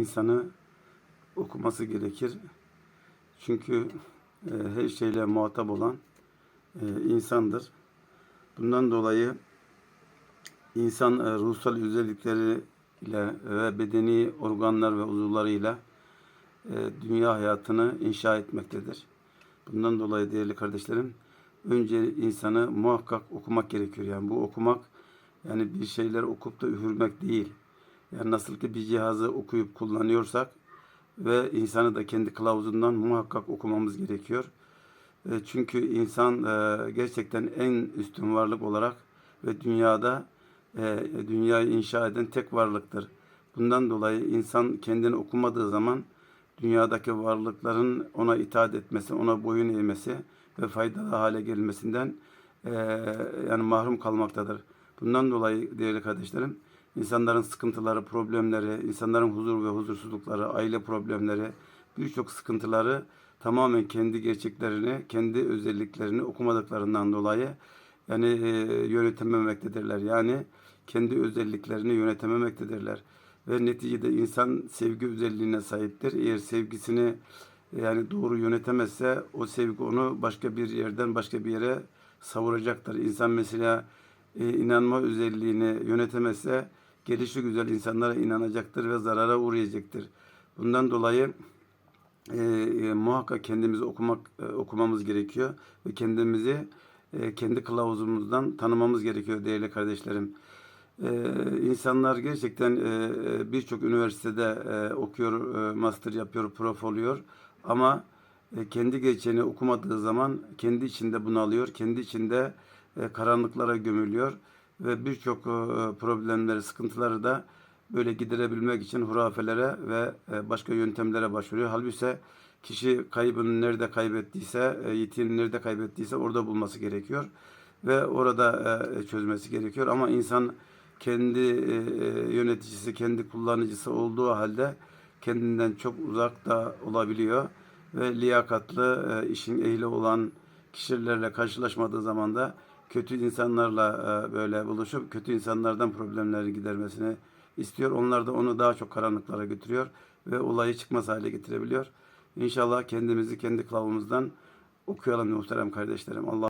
insanı okuması gerekir. Çünkü e, her şeyle muhatap olan e, insandır. Bundan dolayı insan e, ruhsal özellikleriyle ve bedeni organlar ve uzuvlarıyla e, dünya hayatını inşa etmektedir. Bundan dolayı değerli kardeşlerim, önce insanı muhakkak okumak gerekiyor. Yani bu okumak yani bir şeyler okup da üfürmek değil. Yani nasıl ki bir cihazı okuyup kullanıyorsak ve insanı da kendi kılavuzundan muhakkak okumamız gerekiyor. E, Çünkü insan e, gerçekten en üstün varlık olarak ve dünyada e, dünyayı inşa eden tek varlıktır. Bundan dolayı insan kendini okumadığı zaman dünyadaki varlıkların ona itaat etmesi, ona boyun eğmesi ve faydalı hale gelmesinden yani mahrum kalmaktadır. Bundan dolayı değerli kardeşlerim, insanların sıkıntıları, problemleri, insanların huzur ve huzursuzlukları, aile problemleri, birçok sıkıntıları tamamen kendi gerçeklerini, kendi özelliklerini okumadıklarından dolayı yani e, yönetememektedirler. Yani kendi özelliklerini yönetememektedirler. Ve neticede insan sevgi özelliğine sahiptir. Eğer sevgisini yani doğru yönetemezse o sevgi onu başka bir yerden başka bir yere savuracaktır. İnsan mesela e, inanma özelliğini yönetemezse gelişi güzel insanlara inanacaktır ve zarara uğrayacaktır. Bundan dolayı e, e, muhakkak kendimizi okumak e, okumamız gerekiyor ve kendimizi e, kendi kılavuzumuzdan tanımamız gerekiyor değerli kardeşlerim. E, insanlar gerçekten e, e, birçok üniversitede e, okuyor, e, master yapıyor, prof oluyor ama e, kendi geçeni okumadığı zaman kendi içinde bunalıyor, kendi içinde e, karanlıklara gömülüyor ve birçok e, problemleri, sıkıntıları da böyle giderebilmek için hurafelere ve e, başka yöntemlere başvuruyor. Halbuki kişi kaybını nerede kaybettiyse, e, yitiğini nerede kaybettiyse orada bulması gerekiyor ve orada çözmesi gerekiyor. Ama insan kendi yöneticisi, kendi kullanıcısı olduğu halde kendinden çok uzak da olabiliyor ve liyakatlı, işin ehli olan kişilerle karşılaşmadığı zaman da kötü insanlarla e, böyle buluşup kötü insanlardan problemleri gidermesini istiyor. Onlar da onu daha çok karanlıklara götürüyor ve olayı çıkmaz hale getirebiliyor. İnşallah kendimizi kendi kılavuzumuzdan okuyalım muhterem kardeşlerim. Allah